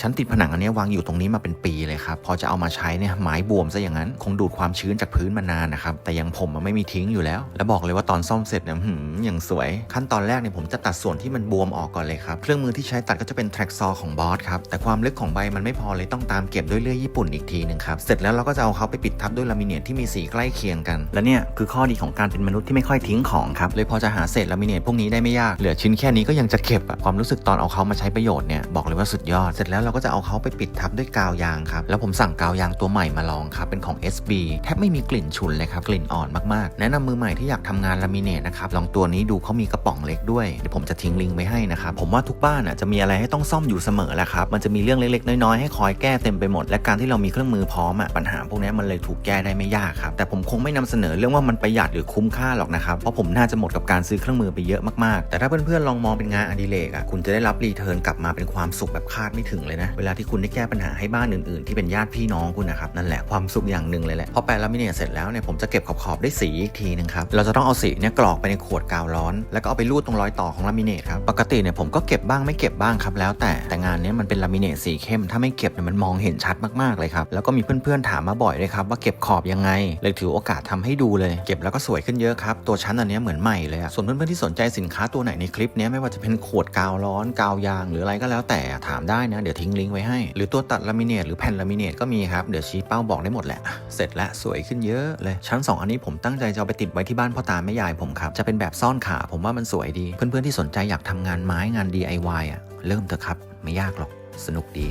ชั้นติดผนังอันนี้วางอยู่ตรงนี้มาเป็นปีเลยครับ พอจะเอามาใช้เนี่ยไม้บวมซะอย่างนั้น คงดูดความชื้นจากพื้นมานานนะครับ แต่ยังผมมันไม่มีทิ้งอยู่แล้ว แล้วบอกเลยว่าตอนซ่อมเสร็จเนี่ยหืมอย่างสวย ขั้นตอนแรกเนี่ยผมจะตัดส่วนที่มันบวมออกก่อนเลยครับ เครื่องมือที่ใช้ตัดก็จะเป็นแทร็กซอของบอสครับ แต่ความลึกของใบมันไม่พอเลยต้องตามเก็บด้วยเลื่อยญี่ปุ่นอีกทีหนึ่งครับ เสร็จแล้วเราก็จะเอาเขาไปปิดทับด้วยลามิเนตที่มีสีใกล้เคียงกัน และเนี่ยคือข้อดีของการเป็นมนุษย์ที่ไม่ค่อยทิ้งของครับ เลยพอจะหาเศษลามิเนตพวกนี้ได้ไม่ยาก เหลือชิ้นแค่นี้ก็ยังจะเก็บความรู้สึกตอนเอาเขามาใช้ประโยชน์เนี่ยบอกเลยว่าสุดยอด เสร็จแล้วเราก็จะเอาเขาไปปิดทับด้วยกาวยางครับ แล้วผมสั่งกาวยางตัวใหม่มาลองครับ เป็นของ SB แทบไม่มีกลิ่นฉุนเลยครับ กลิ่นอ่อนมากๆ แนะนำมือใหม่ที่อยากทำงานลามิเนตนะครับ ลองตัวนี้ดูเขามีกระป๋องเล็กด้วย เดี๋ยวผมจะทิ้งลิงก์ไว้ให้นะครับ ผมว่าทุกบ้านอะจะมีอะไรให้ต้องซ่อมอยู่เสมอแหละครับ มันจะมีเรื่องเล็กๆ น้อยๆ ให้คอยแก้เต็มไปหมด และการที่เรามีเครื่องมือพร้อมอะ ปัญหาพวกนี้มันเลยถูกแก้ได้ไม่ยากครับ แต่ผมคงไม่นำเสนอเรื่องว่ามันประหยัดหรือคุ้มค่าหรอกนะครับ เพราะผมน่าจะหมดกับการซื้อเครื่องมือไปเยอะมากๆ แต่ถ้าเพื่อนๆลองมองเป็นงานอดิเรกอะคุณจะได้รับรีเทิร์นกลับมาเป็นความสุขแบบคาดไม่ถึงเลยนะเวลาที่คุณได้แก้ปัญหาให้บ้านอื่นๆ ที่เป็นญาติพี่น้องคุณนะครับนั่นแหละความสุขอย่างหนึ่งเลยแหละพอแปะลามิเนตเสร็จแล้วเนี่ยผมจะเก็บขอบๆด้สีอีกทีหนึงครับเราจะต้องเอาสีเนี่ยกรอกไปในขวดกาวร้อน แล้วก็เอาไปรูดตรงรอยต่อของลามิเนตครับปกติเนี่ยผมก็เก็บบ้างไม่เก็บบ้างครับแล้วแต่แต่งานนี้มันเป็นลามิเนตสีเข้มถ้าไม่เก็บเนี่ยมันมองเห็นชัดมากๆเลยครับแล้วก็มีเพื่อนๆถามมาบ่อยเลยครับว่าเก็บขอบยังไง เลยถือโอกาสทำให้ดูเลย เก็บแล้วก็สวยขึ้นเยอะครับตัวชั้นอันนี้เหมือนใหม่เลยส่วนเพื่อนๆที่สนใจสินค้าตัวไหนในคลิปนี้ไม่ว่าจะเป็นขวดกาวร้อนกาวยางหรืออะไรก็แล้วแต่ถามได้นะเดี๋ยวทิ้งลิงก์ไว้ให้ หรือตัวตัดลามิเนตหรือแผ่นลามิเนตก็มีครับ เดี๋ยวชี้เป้าบอกได้หมดแหละ เสร็จแล้วสวยขึ้นเยอะเลย ชั้น 2 อันนี้ผมตั้งใจจะเอาไปติดไว้ที่บ้านพ่อตาแม่ยายผมครับ จะเป็นแบบซ่อนขาผมว่ามันสวยดี เพื่อนๆที่สนใจอยากทำงานไม้งาน DIY อะเริ่มเถอะครับ ไม่ยากหรอกสนุกดี